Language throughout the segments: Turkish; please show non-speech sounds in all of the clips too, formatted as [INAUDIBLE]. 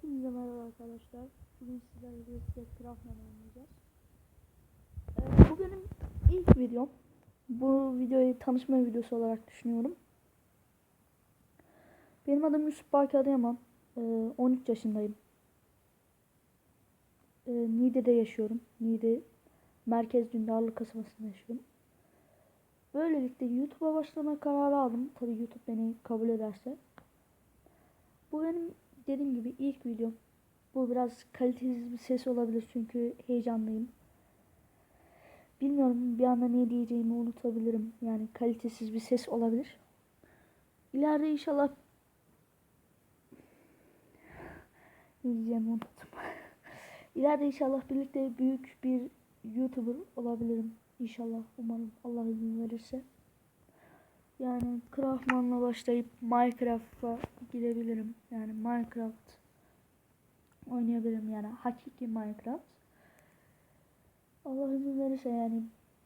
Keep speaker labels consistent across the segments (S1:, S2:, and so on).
S1: Hepinize merhaba arkadaşlar. Bugün sizlerle birlikte Craftman oynayacağız. Ee, bu benim ilk videom. Bu videoyu tanışma videosu olarak düşünüyorum. Benim adım Yusuf Baki Adıyaman. Ee, 13 yaşındayım. Ee, Niğde'de yaşıyorum. Niğde Merkez Dündarlı kasabasında yaşıyorum. Böylelikle YouTube'a başlama kararı aldım. Tabii YouTube beni kabul ederse. Bu benim dediğim gibi ilk videom. Bu biraz kalitesiz bir ses olabilir çünkü heyecanlıyım. Bilmiyorum bir anda ne diyeceğimi unutabilirim. Yani kalitesiz bir ses olabilir. İleride inşallah ne diyeceğimi unuttum. [LAUGHS] İleride inşallah birlikte büyük bir YouTuber olabilirim. İnşallah umarım Allah izin verirse. Yani Craftman'la başlayıp Minecraft'a girebilirim. Yani Minecraft oynayabilirim yani hakiki Minecraft. Allah izin verirse yani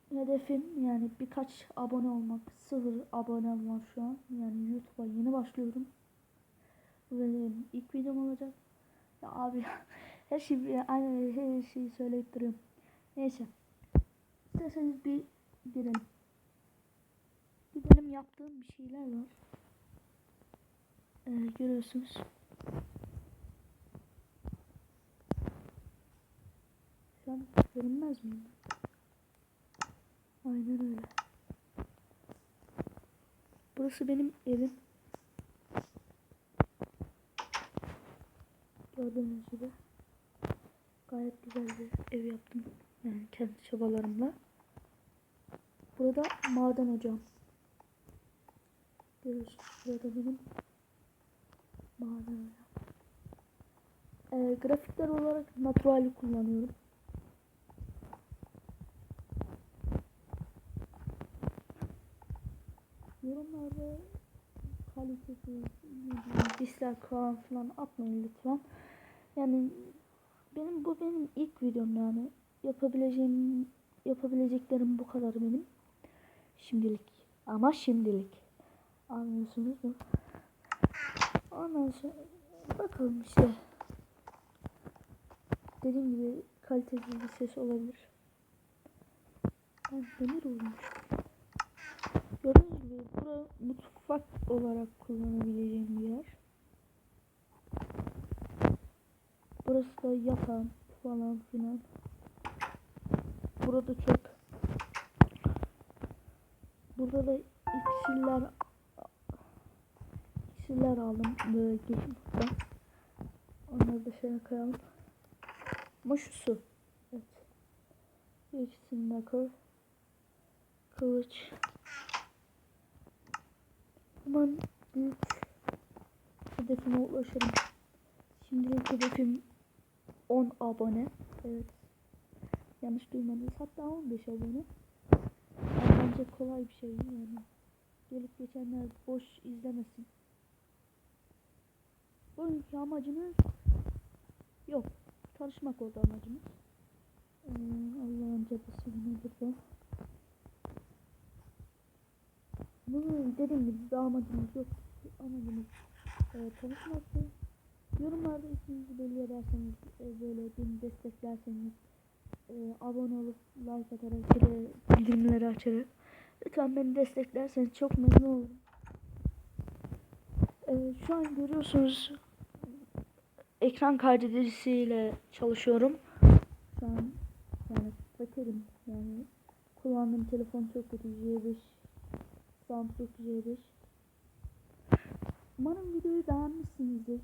S1: hedefim yani birkaç abone olmak. Sıfır abonem var şu an. Yani YouTube'a yeni başlıyorum. Benim ilk videom olacak. Ya abi [LAUGHS] her şey aynı her şeyi söyleyip duruyorum. Neyse. İsterseniz bir girelim. Yaptığım bir şeyler var. Ee, görüyorsunuz. Şu an görünmez miyim? Aynen öyle. Burası benim evim. Gördüğünüz gibi gayet güzel bir ev yaptım. Yani kendi çabalarımla. Burada maden ocağım. Görüyorsunuz burada benim. Ee, grafikler olarak naturali kullanıyorum. Yorumlarda kalitesi, dislike falan filan atmayın lütfen. Yani benim bu benim ilk videom yani yapabileceğim yapabileceklerim bu kadar benim. Şimdilik. Ama şimdilik. Anlıyorsunuz mu? Ondan sonra bakalım işte. Dediğim gibi kalitesiz bir ses olabilir. Ben demir olmuş. Gördüğünüz gibi bura mutfak olarak kullanabileceğim bir yer. Burası da yatağım falan filan. Burada çöp. İksirler aldım böyle geçmişten. Onları da şöyle koyalım. Ama şu su. Evet. İkisini de koy. Kılıç. Umarım büyük hedefime ulaşırım. Şimdilik hedefim 10 abone. Evet. Yanlış duymadınız. Hatta 15 abone. Yani bence kolay bir şey yani. Gelip geçenler boş izlemesin. Bugünkü amacımız yok. Tanışmak oldu amacımız. Ee, Allah'ın cadısı nedir bu? Bunu dediğim gibi bir amacımız yok. Amacımız e, tanışmaktı. Yorumlarda isminizi belli ederseniz, e, böyle beni desteklerseniz, e, abone olup like atarak bir bildirimleri açarak lütfen beni desteklerseniz çok memnun olurum. E, şu an görüyorsunuz ekran kaydedicisiyle çalışıyorum. Şu an yani bakarım yani kullandığım telefon çok kötü J5 Samsung J5 Umarım videoyu beğenmişsinizdir.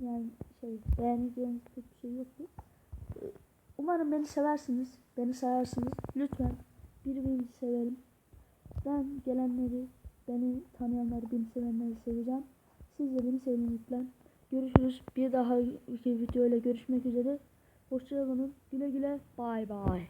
S1: Yani şey beğeneceğiniz pek bir şey yoktu. Umarım beni seversiniz. Beni seversiniz. Lütfen birbirimizi sevelim. Ben gelenleri, beni tanıyanları, beni sevenleri seveceğim. Siz de beni sevin lütfen. Görüşürüz. Bir daha videoyla görüşmek üzere. Hoşçakalın. Güle güle. Bay bay.